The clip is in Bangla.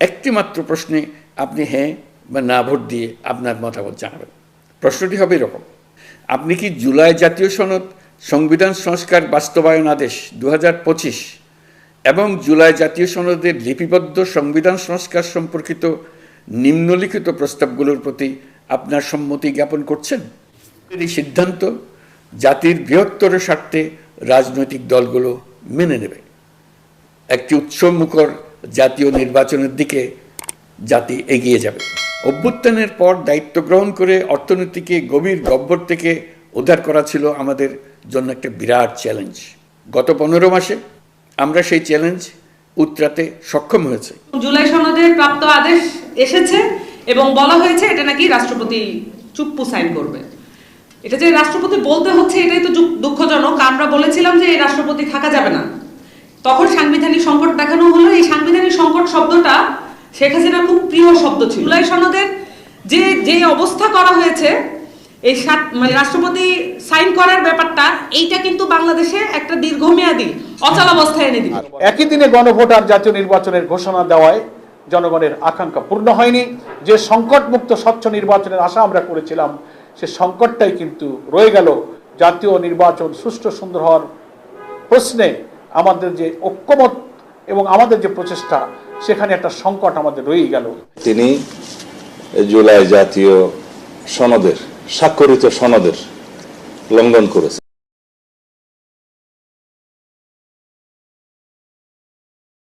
একটি মাত্র প্রশ্নে আপনি হ্যাঁ বা না ভোট দিয়ে আপনার মতামত জানাবেন। প্রশ্নটি হবে এরকম। আপনি কি জুলাই জাতীয় সনদ, সংবিধান সংস্কার বাস্তবায়ন আদেশ দু হাজার পঁচিশ এবং জুলাই জাতীয় সনদের লিপিবদ্ধ সংবিধান সংস্কার সম্পর্কিত নিম্নলিখিত প্রস্তাবগুলোর প্রতি আপনার সম্মতি জ্ঞাপন করছেন? এই সিদ্ধান্ত জাতির বৃহত্তর স্বার্থে রাজনৈতিক দলগুলো মেনে নেবে। একটি উৎসবমুখর জাতীয় নির্বাচনের দিকে জাতি এগিয়ে যাবে। অভ্যুত্থানের পর দায়িত্ব গ্রহণ করে অর্থনীতিকে গভীর গব্বর থেকে উদ্ধার করা ছিল আমাদের জন্য একটা বিরাট চ্যালেঞ্জ গত পনেরো মাসে আমরা সেই চ্যালেঞ্জ উতরাতে সক্ষম হয়েছে। জুলাই সনদে প্রাপ্ত আদেশ এসেছে এবং বলা হয়েছে এটা নাকি রাষ্ট্রপতি চুপ্পু সাইন করবে। এটা যে রাষ্ট্রপতি বলতে হচ্ছে এটাই তো দুঃখজনক। আমরা বলেছিলাম যে এই রাষ্ট্রপতি থাকা যাবে না। তখন সাংবিধানিক সংকট দেখানো হলো। এই সাংবিধানিক সংকট শব্দটা শেখ হাসিনার খুব প্রিয় শব্দ ছিল। জুলাই সনদের যে যে অবস্থা করা হয়েছে, এই সাত- মানে রাষ্ট্রপতি সাইন করার ব্যাপারটা, এইটা কিন্তু বাংলাদেশে একটা দীর্ঘমেয়াদী অচলাবস্থায় এনে দিবে একই দিনে গণভোট আর জাতীয় নির্বাচনের ঘোষণা দেওয়ায় জনগণের আকাঙ্ক্ষা পূর্ণ হয়নি। যে সংকটমুক্ত স্বচ্ছ নির্বাচনের আশা আমরা করেছিলাম, সে সংকটটাই কিন্তু রয়ে গেল। জাতীয় নির্বাচন সুষ্ঠু সুন্দর হওয়ার প্রশ্নে আমাদের যে ঐক্যমত এবং আমাদের যে প্রচেষ্টা, সেখানে একটা সংকট আমাদের রয়েই গেল। তিনি জুলাই জাতীয় সনদের, স্বাক্ষরিত সনদের লঙ্ঘন করেছেন।